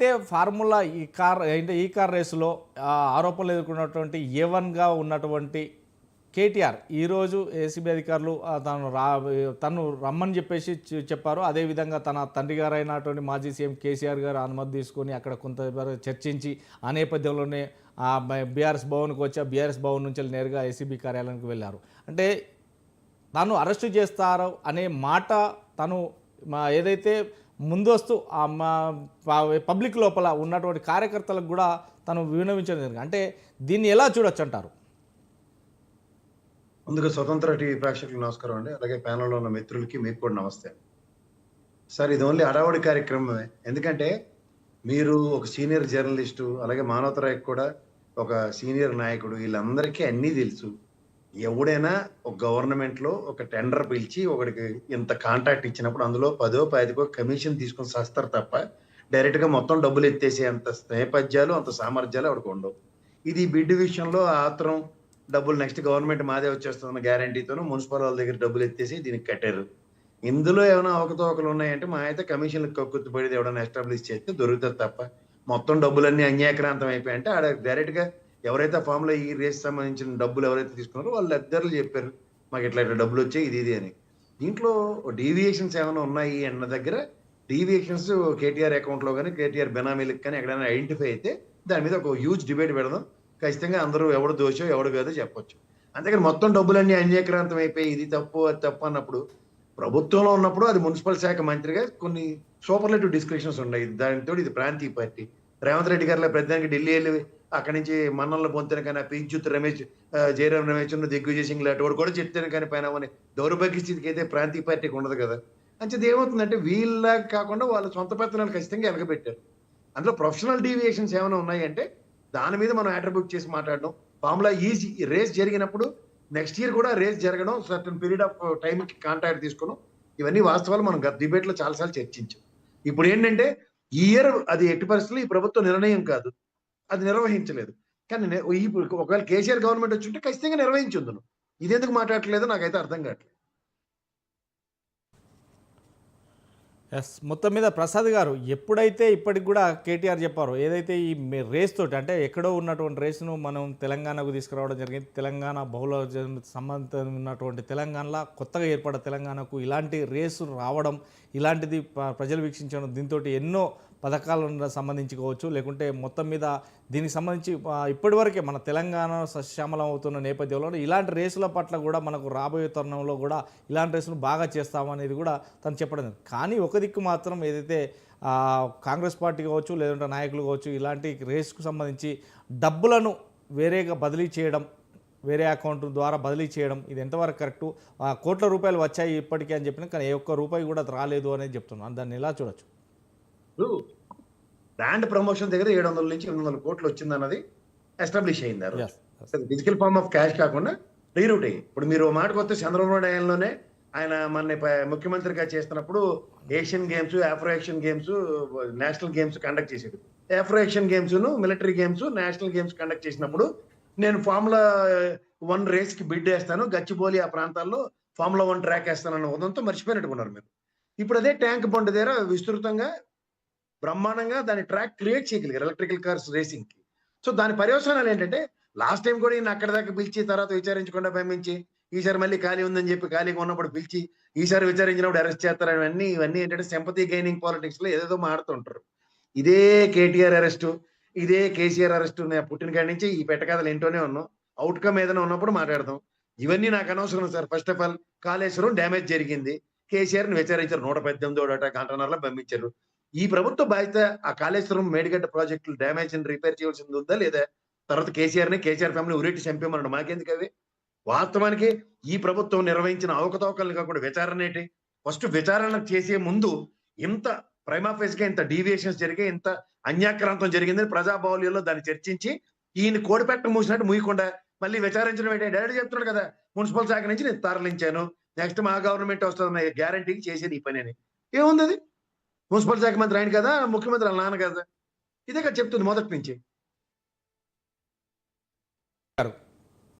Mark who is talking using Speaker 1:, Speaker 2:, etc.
Speaker 1: అంటే ఫార్ములా ఈ కార్ అంటే ఈ కార్ రేసులో ఆరోపణలు ఎదుర్కొన్నటువంటి ఏ వన్గా ఉన్నటువంటి కేటీఆర్ ఈరోజు ఏసీబీ అధికారులు తను రా తను రమ్మని చెప్పేసి చెప్పారు. అదేవిధంగా తన తండ్రి గారు అయినటువంటి మాజీ సీఎం కేసీఆర్ గారు అనుమతి తీసుకొని అక్కడ కొంత చర్చించి ఆ నేపథ్యంలోనే ఆ బీఆర్ఎస్ భవన్కి వచ్చి బీఆర్ఎస్ భవన్ నుంచి నేరుగా ఏసీబీ కార్యాలయానికి వెళ్ళారు. అంటే తను అరెస్టు చేస్తారు అనే మాట తను మా ఏదైతే ముందస్తు మా పబ్లిక్ లోపల ఉన్నటువంటి కార్యకర్తలకు కూడా తను వినవించడం జరిగింది. అంటే దీన్ని ఎలా చూడొచ్చు అంటారు?
Speaker 2: ముందుగా స్వతంత్ర టీవీ ప్రేక్షకులకు నమస్కారం అండి. అలాగే ప్యానల్లో ఉన్న మిత్రులకి మీకు కూడా నమస్తే. సార్ ఇది ఓన్లీ అడావడి కార్యక్రమమే. ఎందుకంటే మీరు ఒక సీనియర్ జర్నలిస్టు అలాగే మానవతరాయకు కూడా ఒక సీనియర్ నాయకుడు వీళ్ళందరికీ అన్నీ తెలుసు. ఎవడైనా ఒక గవర్నమెంట్లో ఒక టెండర్ పిలిచి ఒకడికి ఇంత కాంట్రాక్ట్ ఇచ్చినప్పుడు అందులో పదో పదికో కమిషన్ తీసుకొని చేస్తారు తప్ప డైరెక్ట్గా మొత్తం డబ్బులు ఎత్తేసే అంత నేపథ్యాలు అంత సామర్థ్యాలు ఆవిడకు ఉండవు. ఇది బిడ్ విషయంలో ఆత్రం డబ్బులు నెక్స్ట్ గవర్నమెంట్ మాదే వచ్చేస్తుందన్న గ్యారంటీతోనూ మున్సిపల్ వాళ్ళ దగ్గర డబ్బులు ఎత్తేసి దీనికి కట్టారు. ఇందులో ఏమైనా అవకతవకలు ఉన్నాయంటే మా అయితే కమిషన్లకు కక్కుర్తిపడేది ఎవడైనా ఎస్టాబ్లిష్ చేస్తే దొరుకుతుంది తప్ప మొత్తం డబ్బులన్నీ అన్యాక్రాంతం అయిపోయాయంటే ఆడ డైరెక్ట్గా ఎవరైతే ఫామ్లో ఈ రేస్ సంబంధించిన డబ్బులు ఎవరైతే తీసుకున్నారో వాళ్ళు ఇద్దరు చెప్పారు మాకు ఇట్లా ఇట్లా డబ్బులు వచ్చాయి ఇది ఇది అని. దీంట్లో డీవియేషన్స్ ఏమైనా ఉన్నాయి అన్న దగ్గర డీవియేషన్స్ కేటీఆర్ అకౌంట్లో కానీ కేటీఆర్ బెనామీలకు కానీ ఎక్కడైనా ఐడెంటిఫై అయితే దాని మీద ఒక హ్యూజ్ డిబేట్ పెడదాం. ఖచ్చితంగా అందరూ ఎవడు దోషో ఎవడు కాదో చెప్పొచ్చు. అంతేకాని మొత్తం డబ్బులన్నీ అన్యక్రాంతం అయిపోయి ఇది తప్పు అది తప్పు అన్నప్పుడు ప్రభుత్వంలో ఉన్నప్పుడు అది మున్సిపల్ శాఖ మంత్రిగా కొన్ని సూపర్లేటివ్ డిస్క్రిప్షన్స్ ఉన్నాయి. దానితో ఇది ప్రాంతీయ పార్టీ. రేవంత్ రెడ్డి గారిలో ప్రతిదానికి ఢిల్లీ వెళ్ళి అక్కడి నుంచి మన్నల్లో పొందిన కానీ పీజ్యుత్ రమేష్ జయరామ్ జయరాం రమేష్ దిగ్విజయ్ సింగ్ లాంటి వాడు కూడా చెప్తాను కానీ పైన అని దౌర్భాగ్య స్థితికి అయితే ప్రాంతీయ పార్టీకి ఉండదు కదా. అంచేది ఏమవుతుందంటే వీళ్ళ కాకుండా వాళ్ళ సొంత పెత్తనాలు ఖచ్చితంగా వెనకబెట్టారు. అందులో ప్రొఫెషనల్ డీవియేషన్స్ ఏమైనా ఉన్నాయంటే దాని మీద మనం అట్రిబ్యూట్ చేసి మాట్లాడడం. ఫార్ములా ఈ రేస్ జరిగినప్పుడు నెక్స్ట్ ఇయర్ కూడా రేస్ జరగడం సర్టన్ పీరియడ్ ఆఫ్ టైంకి కాంటాక్ట్ తీసుకోవడం ఇవన్నీ వాస్తవాలు మనం గత డిబేట్లో చాలాసార్లు చర్చించాం. ఇప్పుడు ఏంటంటే ఈ ఇయర్ అది ఎట్టి పరిస్థితుల్లో ఈ ప్రభుత్వ నిర్ణయం కాదు. అది నిర్వహించలేదు. కానీ నే- ఒకవేళ కేసీఆర్ గవర్నమెంట్ వచ్చి ఉంటే ఖచ్చితంగా నిర్వహించుందును. ఇది ఎందుకు మాట్లాడట్లేదు నాకైతే అర్థం కావట్లేదు.
Speaker 1: ఎస్ మొత్తం మీద ప్రసాద్ గారు ఎప్పుడైతే ఇప్పటికి కూడా కేటీఆర్ చెప్పారు ఏదైతే ఈ రేస్ తోటి అంటే ఎక్కడో ఉన్నటువంటి రేసును మనం తెలంగాణకు తీసుకురావడం జరిగింది. తెలంగాణ బహుళ సంబంధం ఉన్నటువంటి తెలంగాణలో కొత్తగా ఏర్పడ్డ తెలంగాణకు ఇలాంటి రేసు రావడం ఇలాంటిది ప్రజలు వీక్షించడం దీంతో ఎన్నో పథకాలను సంబంధించి కావచ్చు లేకుంటే మొత్తం మీద దీనికి సంబంధించి ఇప్పటివరకే మన తెలంగాణ సశ్యామలం అవుతున్న నేపథ్యంలో ఇలాంటి రేసుల పట్ల కూడా మనకు రాబోయే తరుణంలో కూడా ఇలాంటి రేసులు బాగా చేస్తామనేది కూడా తను చెప్పడం కానీ ఒక దిక్కు మాత్రం ఏదైతే కాంగ్రెస్ పార్టీ కావచ్చు లేదంటే నాయకులు కావచ్చు ఇలాంటి రేసుకు సంబంధించి డబ్బులను వేరేగా బదిలీ చేయడం వేరే అకౌంట్ ద్వారా బదిలీ చేయడం ఇది ఎంతవరకు కరెక్టు? కోట్ల రూపాయలు వచ్చాయి ఇప్పటికే అని చెప్పిన కానీ ఏ ఒక్క రూపాయి కూడా రాలేదు అనేది చెప్తున్నాను. దాన్ని ఎలా చూడొచ్చు?
Speaker 2: బ్రాండ్ ప్రమోషన్ దగ్గర ఏడు వందల నుంచి ఎనిమిది వందల కోట్లు వచ్చిందన్నది ఎస్టాబ్లిష్ అయింది. ఫిజికల్ ఫార్మ్ ఆఫ్ క్యాష్ కాకుండా రీరూట్ అయ్యి ఇప్పుడు మీరు మాటకు వస్తే చంద్రబాబు నాయుడు ఆయనలోనే ఆయన మన ముఖ్యమంత్రిగా చేస్తున్నప్పుడు Asian games Afro Asian games national games conduct చేసేది Afro Asian games military games national games conduct చేసినప్పుడు నేను ఫార్ములా వన్ రేస్కి బిడ్ వేస్తాను. గచ్చిబౌలి ఆ ప్రాంతాల్లో ఫార్ములా వన్ ట్రాక్ వేస్తానన్న ఉదంతో మర్చిపోయినట్టుకున్నారు మీరు. ఇప్పుడు అదే ట్యాంక్ బండ్ దగ్గర విస్తృతంగా బ్రహ్మాండంగా దాని ట్రాక్ క్రియేట్ చేయగలిగారు ఎలక్ట్రికల్ కార్స్ రేసింగ్కి సో దాని పర్యవసానాలు ఏంటంటే లాస్ట్ టైం కూడా ఈయన అక్కడ దాకా పిలిచి తర్వాత విచారించకుండా పంపించి ఈసారి మళ్ళీ ఖాళీ ఉందని చెప్పి ఖాళీగా ఉన్నప్పుడు పిలిచి ఈసారి విచారించినప్పుడు అరెస్ట్ చేస్తారు ఇవన్నీ ఇవన్నీ ఏంటంటే సింపతి గైనింగ్ పాలిటిక్స్లో ఏదేదో మాడుతుంటారు ఇదే కేటీఆర్ అరెస్ట్ ఇదే కేసీఆర్ అరెస్ట్ నేను పుట్టిన కాడి నుంచి ఈ పెట్టకథలు ఏంటోనే ఉన్నాం. అవుట్కమ్ ఏదైనా ఉన్నప్పుడు మాట్లాడదాం. ఇవన్నీ నాకు అనవసరం sir. First of all Kaleshwaram damage జరిగింది. కేసీఆర్ని విచారించారు. నూట పద్దెనిమిది ఒకట గంటన్నరలో పంపించారు. ఈ ప్రభుత్వ బాధ్యత ఆ కాళేశ్వరం మేడిగడ్డ ప్రాజెక్టులు డ్యామేజ్ రిపేర్ చేయాల్సింది ఉందా లేదా? తర్వాత కేసీఆర్ని కేసీఆర్ ఫ్యామిలీ ఉరేటి చంపేమన్నాడు మాకెందుకు అవి? వాస్తవానికి ఈ ప్రభుత్వం నిర్వహించిన అవకతవకల్ని కాకుండా విచారణ ఏంటి? ఫస్ట్ విచారణ చేసే ముందు ఇంత ప్రైమాఫేస్గా ఇంత డీవియేషన్స్ జరిగాయి ఇంత అన్యాక్రాంతం జరిగిందని ప్రజాబాహుల్యంలో దాన్ని చర్చించి ఈయన కోడిపెట్ట మూసినట్టు మూయకుండా మళ్ళీ విచారించడం ఏంటి? డైరెక్ట్ చెప్తున్నాడు కదా మున్సిపల్ శాఖ నుంచి నేను తరలించాను నెక్స్ట్ మా గవర్నమెంట్ వస్తుందన్న గ్యారంటీకి చేసేది ఈ పని అని ఏముంది అది? మున్సిపల్ శాఖ మంత్రి ఆయన కదా ముఖ్యమంత్రి వాళ్ళ నాన్న కదా. ఇదే కదా చెప్తుంది మొదటి నుంచి.